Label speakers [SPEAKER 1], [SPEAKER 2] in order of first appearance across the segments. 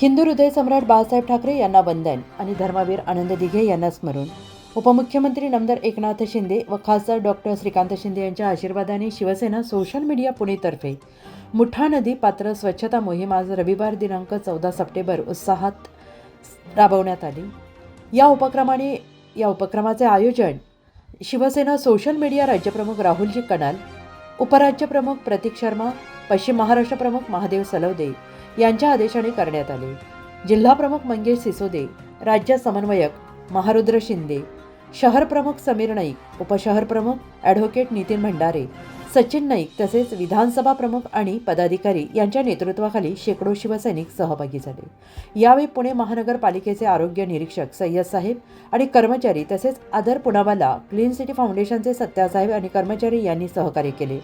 [SPEAKER 1] हिंदू हृदय सम्राट बाळासाहेब ठाकरे यांना वंदन आणि धर्मवीर आनंद दिघे यांना स्मरून. उपमुख्यमंत्री नमदार एकनाथ शिंदे व खासदार डॉक्टर श्रीकांत शिंदे यांच्या आशीर्वादाने शिवसेना सोशल मीडिया पुणेतर्फे मुठा नदी पात्र स्वच्छता मोहीम आज रविवार दिनांक चौदा सप्टेंबर उत्साहात राबवण्यात आली. या उपक्रमाने या उपक्रमाचे आयोजन शिवसेना सोशल मीडिया राज्यप्रमुख राहुलजी कणाल उपराज्यप्रमुख प्रतीक शर्मा पश्चिम महाराष्ट्र प्रमुख महादेव सलवदे यांच्या आदेशाने करण्यात आले. जिल्हा प्रमुख मंगेश सिसोदे राज्य समन्वयक महारुद्र शिंदे शहर प्रमुख समीर नाईक उपशहर प्रमुख ॲडव्होकेट नितीन भंडारे सचिन नाईक तसेच विधानसभा प्रमुख आणि पदाधिकारी यांच्या नेतृत्वाखाली शेकडो शिवसैनिक सहभागी झाले. यावेळी पुणे महानगरपालिकेचे आरोग्य निरीक्षक सय्यद साहेब आणि कर्मचारी तसेच आदर पुनावाला क्लीन सिटी फाउंडेशनचे सत्यासाहेब आणि कर्मचारी यांनी सहकार्य केले.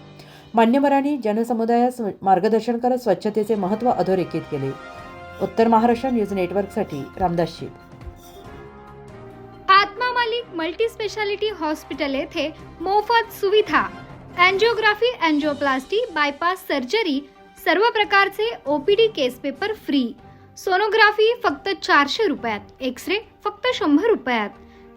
[SPEAKER 1] मान्यवरांनी जनसमुदायास मार्गदर्शन करत स्वच्छतेचे महत्त्व अधोरेखित केले. उत्तर महाराष्ट्र न्यूज नेटवर्कसाठी Ramdas Sheth
[SPEAKER 2] Atma Malik multi speciality hospital येथे मोफत सुविधा. अँजिओग्राफी अँजिओप्लास्टी बायपास सर्जरी सर्व प्रकारचे OPD case paper free sonography फक्त चारशे रुपयात. एक्स रे फक्त शंभर रुपयात.